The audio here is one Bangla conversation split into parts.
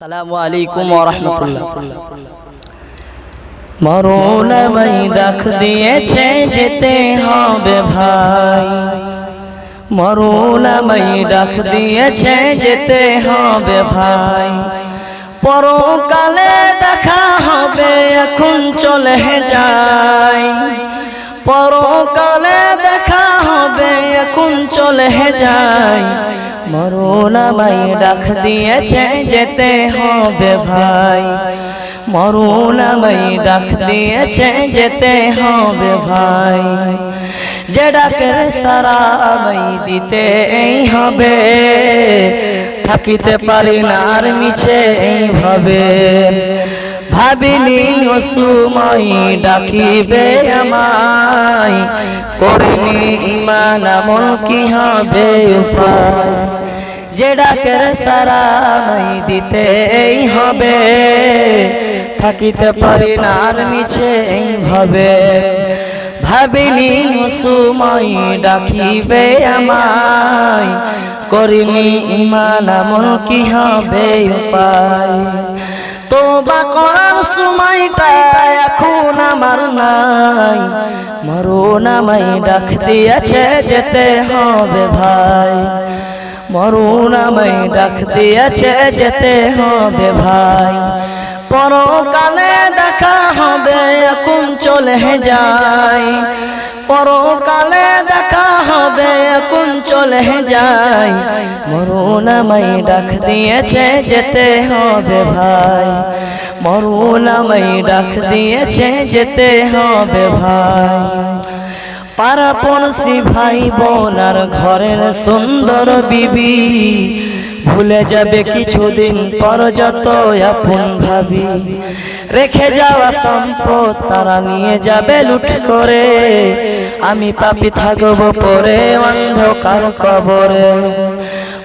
সালামু আলাইকুম রহমতুল্লাহ মরুনামাই ডাক দিয়েছে যেতে হবে ভাই। মরুনামাই ডাক দিয়েছে যেতে হবে ভাই। পরকালে দেখা হবে এখন চলে যাই। পরকালে দেখা হবে এখন চলে যাই। মরুনামাই ডাক দিয়েছে যেতে হবে ভাই। মরুনামাই ডাক দিয়েছে যেতে হবে ভাই। যে ডাকের সারা মাই দিতে হবে। থাকিতে পারি না আর মিছে এইভাবে। ভাবিনি ও সুমাই ডাকিবে আমায়। করিনি ইমান আমল কি হবে উপায়? যে ডাকের সারা মাই দিতেই হবে। থাকিতে পারি না মিছে এইভাবে। ভাবিনি সুমাই ডাকিবে আমায়। করিনি ইমান আমল কি হবে উপায়? তোবা করার সময়টা এখন আমার নাই। মরো নামাই ডাক দিয়েছে যেতে হবে ভাই। মরুনামাই ডাক দিয়েছে যেতে হবে ভাই। পরকালে দেখা হবে, এখন চলে যাই। পরকালে দেখা হবে, এখন চলে যাই। মরুনামাই ডাক দিয়েছে যেতে হবে ভাই। মরুনামাই ডাক দিয়েছে, যেতে হবে ভাই। পাড়া পড়শি ভাই বোন আর ঘরের সুন্দর বিবি, ভুলে যাবে কিছুদিন পর যত আপন ভাবি। রেখে যাওয়া সম্পদ তারা নিয়ে যাবে লুট করে। আমি পাপি থাকব পরে অন্ধকার কবরে।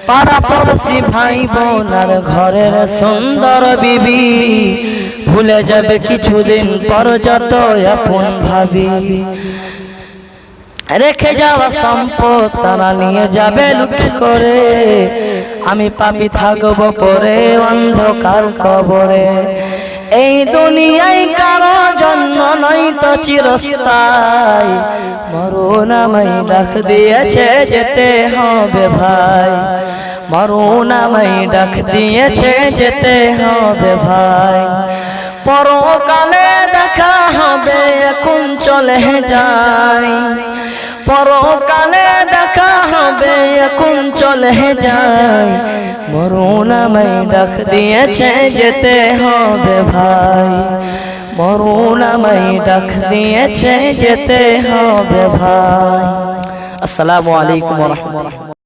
পাড়া পড়শি ভাই বোন আর ঘরের সুন্দর বিবি। ভুলে যাবে কিছুদিন পর যত আপন ভাবি। রেখে যাওয়া সম্পদ তারা নিয়ে যাবে লুট করে। আমি পাপি থাকব পরে অন্ধকার কবরে। এই দুনিয়ায় কারও জন্ম নয় তো চিরস্থায়। মরুনামাই ডাক দিয়েছে যেতে হবে ভাই। মরুনামাই ডাক দিয়েছে, যেতে হবে ভাই। পরকালে দেখা হবে, এখন চলে যাই। পরকালে দেখা হবে, এখন চলে যাই। মরুনামাই ডাক দিয়েছে, যেতে হবে ভাই। মরুনামাই ডাক দিয়েছে, যেতে হবে ভাই। আসসালামু আলাইকুম